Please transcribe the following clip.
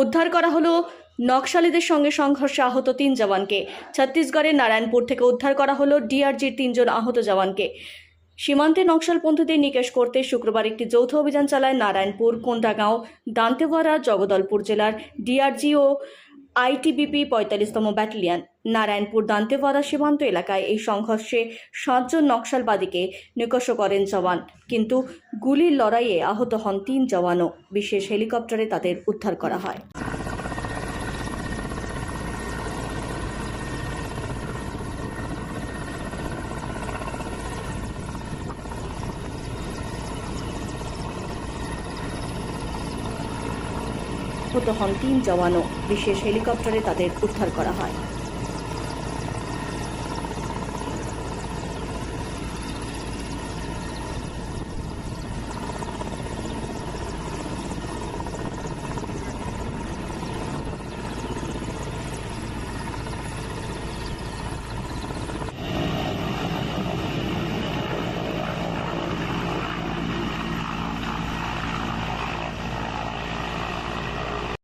উদ্ধার করা হলো নকশালীদের সঙ্গে সংঘর্ষে আহত তিন জওয়ানকে। ছত্তিশগড়ের নারায়ণপুর থেকে উদ্ধার করা হলো ডিআরজির তিনজন আহত জওয়ানকে। সীমান্তে নকশালপন্থীদের নিকেশ করতে শুক্রবার একটি যৌথ অভিযান চালায় নারায়ণপুর, কোন্দাগাঁও দান্তেওয়ারা জগদলপুর জেলার ডিআরজি ও আইটিবিপি পঁয়তাল্লিশতম ব্যাটালিয়ন। নারায়ণপুর দান্তেওয়াড়া সীমান্ত এলাকায় এই সংঘর্ষে সাতজন নকশালবাদীকে নিকশ করেন জওয়ান, কিন্তু গুলির লড়াইয়ে আহত হন তিন জওয়ানও। বিশেষ হেলিকপ্টারে তাদের উদ্ধার করা হয়। আহত হন তিন জওয়ানও। বিশেষ হেলিকপ্টারে তাদের উদ্ধার করা হয়।